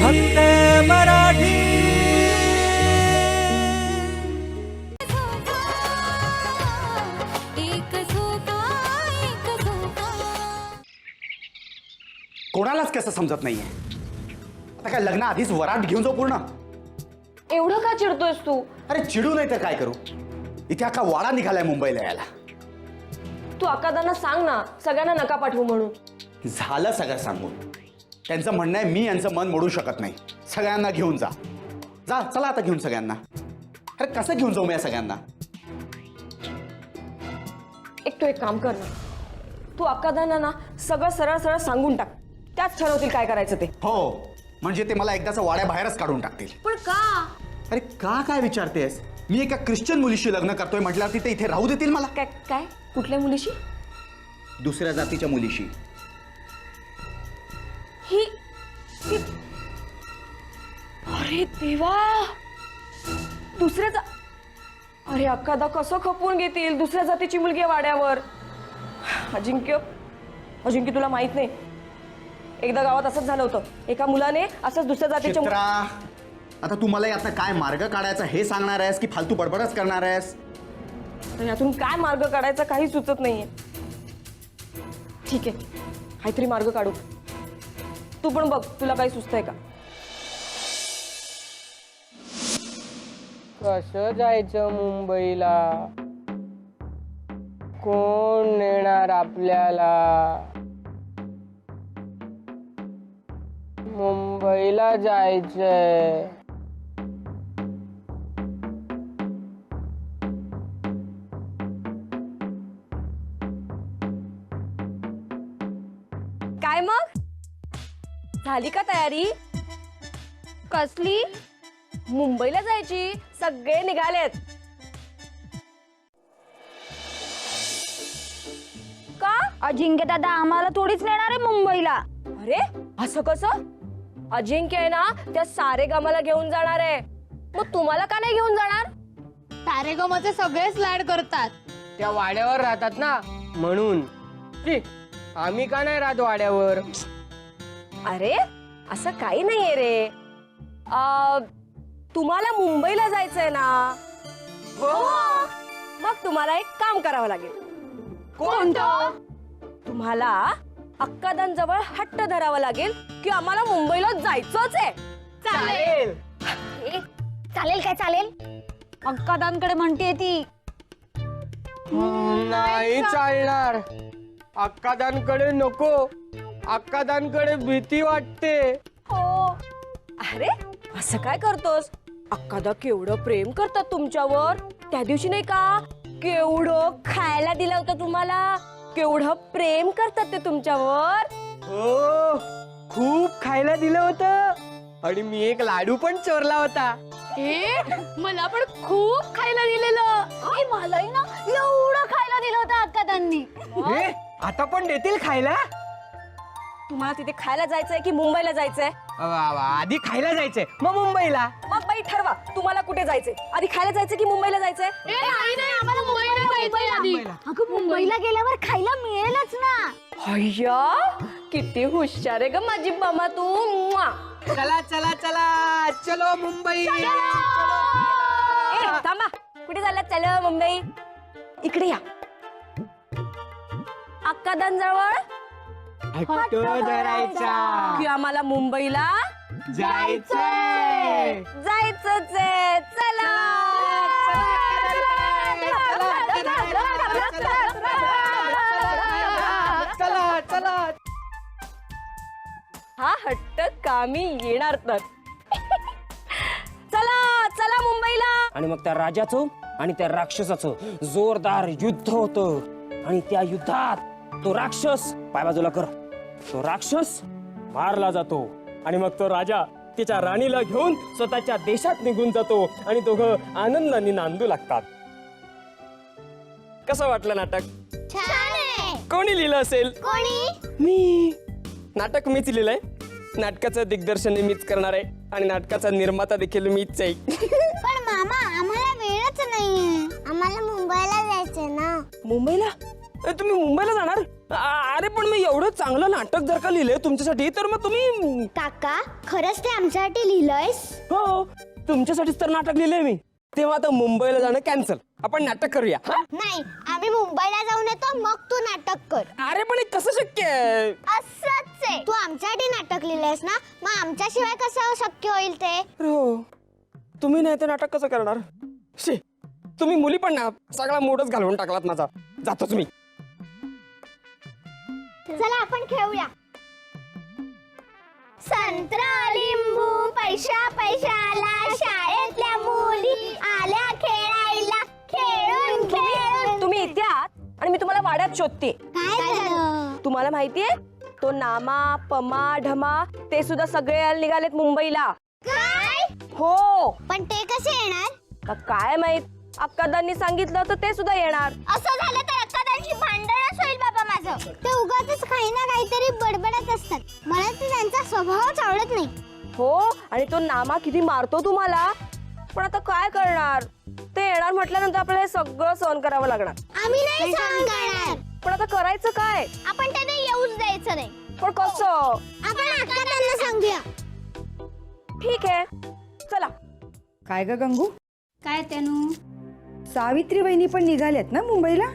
फक्त मराठी. कोणालाच कसं समजत नाहीये. आता काय लग्न आधीच वरात घेऊन जाऊ पूर्ण? एवढं का चिडतोयस तू? अरे चिडू नाही तर काय करू? इथे अख्खा वाडा निघालाय मुंबईला यायला. तू अकादांना सांग ना सगळ्यांना नका पाठवू म्हणून. झालं सगळं सांगून. त्यांचं म्हणणं आहे मी यांचं मन मोडू शकत नाही. सगळ्यांना घेऊन जा. जा चला आता घेऊन सगळ्यांना. अरे कसं घेऊन जाऊ मी या सगळ्यांना? एक तू एक काम कर ना. तू अकादांना ना सगळं सरळ सरळ सांगून टाक. त्याच ठरवतील काय करायचं ते. हो म्हणजे ते मला एकदाच वाड्याबाहेरच काढून टाकतील. पण का? अरे का काय विचारतेस? मी एका ख्रिश्चन मुलीशी लग्न करतोय म्हटल्यावर ते इथे राहू देतील मला. काय काय? कुठल्या मुलीशी? दुसऱ्या जातीच्या मुलीशी. अरे देवा! दुसऱ्याचा अरे अक्कादा कसं खपवून घेतील? दुसऱ्या जातीची मुलगी आहे वाड्यावर. अजिंक्य अजिंक्य तुला माहीत नाही. एकदा गावात असंच झालं होतं. एका मुलाने असंच दुसऱ्या जातीच्या मु- चित्रा आता तू मला यातनं काय मार्ग काढायचा हे सांगणार आहेस की फालतू बडबडच करणार आहेस? आणि यातून काय मार्ग काढायचा काही सुचत नाहीये. ठीक आहे. काहीतरी मार्ग काढू. तू पण बघ तुला काही सुचतंय का? कसं जायचं मुंबईला? कोण नेणार आपल्याला? मुंबईला जायचंय. काय मग? झाली का तयारी? कसली? मुंबईला जायची. सगळे निघालेत. का? अजिंक्य दादा आम्हाला थोडीच नेणार आहे मुंबईला. अरे असं कसं? अजिंक्य आहे ना त्या सारे गमाला घेऊन जाणार आहे. मग तुम्हाला का नाही घेऊन जाणार? तारेगमाचे सगळेच लाड करतात. त्या वाड्यावर राहतात ना. म्हणून. ती, आम्ही का नाही राहत वाड्यावर? अरे असं काही नाहीये रे. आ, तुम्हाला मुंबईला जायचंय ना? हो. मग तुम्हाला एक काम करावं लागेल. कोणतं? तुम्हाला अक्कादांजवळ हट्ट धरावा लागेल की आम्हाला मुंबईला जायचंच आहे. चालेल. चालेल काय चालेल? अक्कादांकडे म्हणते ती. नाही चालणार. अक्कादांकडे नको. अक्कादांकडे भीती वाटते. हो. अरे असं काय करतोस? अक्कादा केवढं प्रेम करतात तुमच्यावर? त्या दिवशी नाही का केवढं खायला दिलं होतं तुम्हाला? केवढं प्रेम करतात ते तुमच्यावर? हो खूप खायला दिलं होतं. आणि मी एक लाडू पण चोरला होता. मला पण खूप खायला दिलेलं. मलाही ना एवढं खायला दिलं होतं अक्कादांनी हे, आता पण देतील खायला? तुम्हाला तिथे खायला जायचंय की मुंबईला जायचंय? वा वा, आधी खायला जायचंय. मग मुंबईला? मग बाई ठरवा. तुम्हाला कुठे जायचंय? आधी खायला जायचं की मुंबईला जायचंय? आम्हाला मुंबईला जायचंय आधी. अगं मुंबईला गेल्यावर खायला मिळेलच ना. अय्या किती हुशार आहे ग माझी मामा तू. म्वा. चला चला चला. चलो मुंबई. ए, थांबा. कुठे चाललात? चल मुंबई. इकडे या. अक्कादांजवळ हट्ट धरायचा की आम्हाला मुंबईला जायचंय. जायचंच आहे. चला. चला चला. हा हट्ट कामी येणार तर. चला चला मुंबईला. आणि मग त्या राजाचं आणि त्या राक्षसाचं जोरदार युद्ध होतं. आणि त्या युद्धात तो राक्षस पाय बाजूला कर. तो राक्षस मारला जातो. आणि मग तो राजा तिच्या राणीला घेऊन स्वतःच्या देशात निघून जातो आणि दोघं आनंदाने नांदू लागतात. कसं वाटलं नाटक? कोणी लिहिलं असेल? कोणी? मी. नाटक मीच लिहिलंय. नाटकाचं दिग्दर्शन मीच करणार आहे. आणि नाटकाचा निर्माता देखील मीच आहे. पण मामा आम्हाला वेळच नाहीये. आम्हाला मुंबईला जायचंय ना. मुंबईला? तुम्ही मुंबईला जाणार? अरे पण मी एवढं चांगलं नाटक जर का लिहिलंय तुमच्यासाठी तर मग तुम्ही काका खरंच ते आमच्यासाठी लिहिलंयस? हो तुमच्यासाठीच तर नाटक लिहिलंय मी. तेव्हा आता मुंबईला जाणं कॅन्सल आपण नाटक करूया हा? नाही आम्ही मुंबईला जाऊन येतो मग तू नाटक कर. अरे पण हे कसं शक्य आहे? असंच आहे. तू आमच्यासाठी नाटक लिहिलंयस ना? मग आमच्याशिवाय कसं शक्य होईल ते? अरे हो. तुम्ही नाही तर नाटक कसं करणार? शे तुम्ही मुली पण ना सगळा मूडच घालवून टाकलात माझा. जातोच मी. चला आपण खेळूया. संत्रा लिंबू पैशा पैशाला शाळेतल्या मुली आल्या खेळायला. खेळून खेळून. तुम्ही इथे आहात आणि मी तुम्हाला वाड्यात शोधते. काय झालं? तुम्हाला माहितीये तो नामा पमा ढमा ते सुद्धा सगळे यायला निघालेत मुंबईला. काय? हो. पण ते कसे येणार? काय माहीत? अक्कादांनी सांगितलं तर ते सुद्धा येणार. असं झालं तर अक्कादांची भांडणच होईल बाबा. माझं ते उगाच काही ना काहीतरी बडबडत असतात. मला तर त्यांचा स्वभावच आवडत नाही. हो आणि तो नामा किती मारतो तुम्हाला? पण आता काय करणार? ते येणार म्हटल्यानंतर आपल्याला हे सगळं सहन करावं लागणार. आम्ही नाही सांगणार पण आता करायचं काय? आपण त्यांना येऊच द्यायचं नाही. पण कसं? आपण अक्कादांना सांगूया. ठीक आहे. चला. काय ग गंगू? काय त्यानू सावित्री वहिनी पण निघाल्यात ना मुंबईला?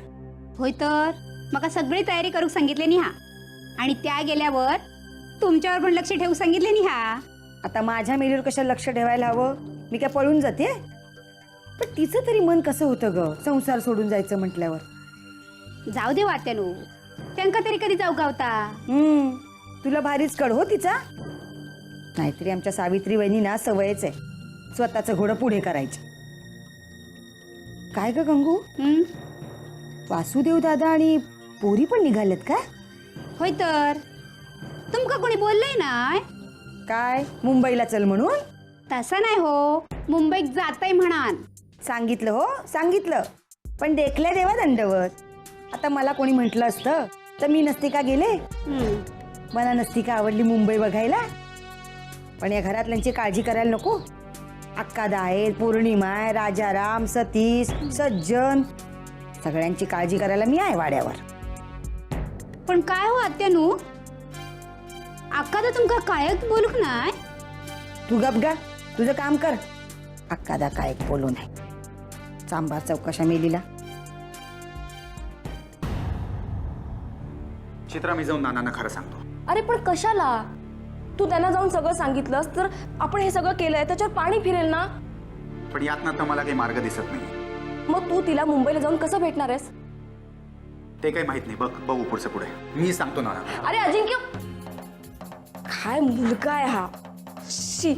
होय तर. मका सगळी तयारी करू सांगितले निहा. आणि त्या गेल्यावर तुमच्यावर पण लक्ष ठेवू सांगितले निहा. आता माझ्या मेलीवर कशा लक्ष ठेवायला हवं? मी काय पळून जाते? पण तिचं तरी मन कसं होतं ग? संसार सोडून जायचं म्हटल्यावर. जाऊ दे वात्यानू त्यांका तरी कधी जाऊ गावता? हम्म. तुला भारीच कळ हो तिचा. नाहीतरी आमच्या सावित्री वहिनीना सवयच आहे. स्वतःचं घोडं पुढे करायचं. काय ग गंगू? वासुदेव दादा आणि पोरी पण निघाल्यात का? होय तर. तुमका कोणी बोललंय ना? काय? मुंबईला चल म्हणून? तसं नाही हो. मुंबईत जाताय म्हणान. सांगितलं हो सांगितलं. पण देखल्या देवा दंडवत. आता मला कोणी म्हटलं असतं तर मी नसते का गेले. मला नसती का आवडली मुंबई बघायला? पण या घरातल्यांची काळजी करायला नको. अक्कादा आहेत पौर्णिमा आहे राजाराम सतीश सज्जन सगळ्यांची काळजी करायला मी आहे वाड्यावर. पण काय हो आत्यानू? अक्का तर तुमका कायच बोलूक नाय? तू गप गा तुझं काम कर. अक्कादा काय बोलू नाही चांभार चौकशा मेलीला. चित्रा मी जाऊन नानांना खरं सांगतो. अरे पण कशाला? तू त्यांना जाऊन सगळं सांगितलंस तर आपण हे सगळं केलंय त्याच्यावर पाणी फिरेल ना? पण यातनं तर मला काही मार्ग दिसत नाही मग तू तिला मुंबईला जाऊन कसं भेटणार आहेस? ते काही माहीत नाही. बघ बघू पुढचं पुढे. मी सांगतो ना अरे अजिंक्य! काय मुलगा आहे हा? शी.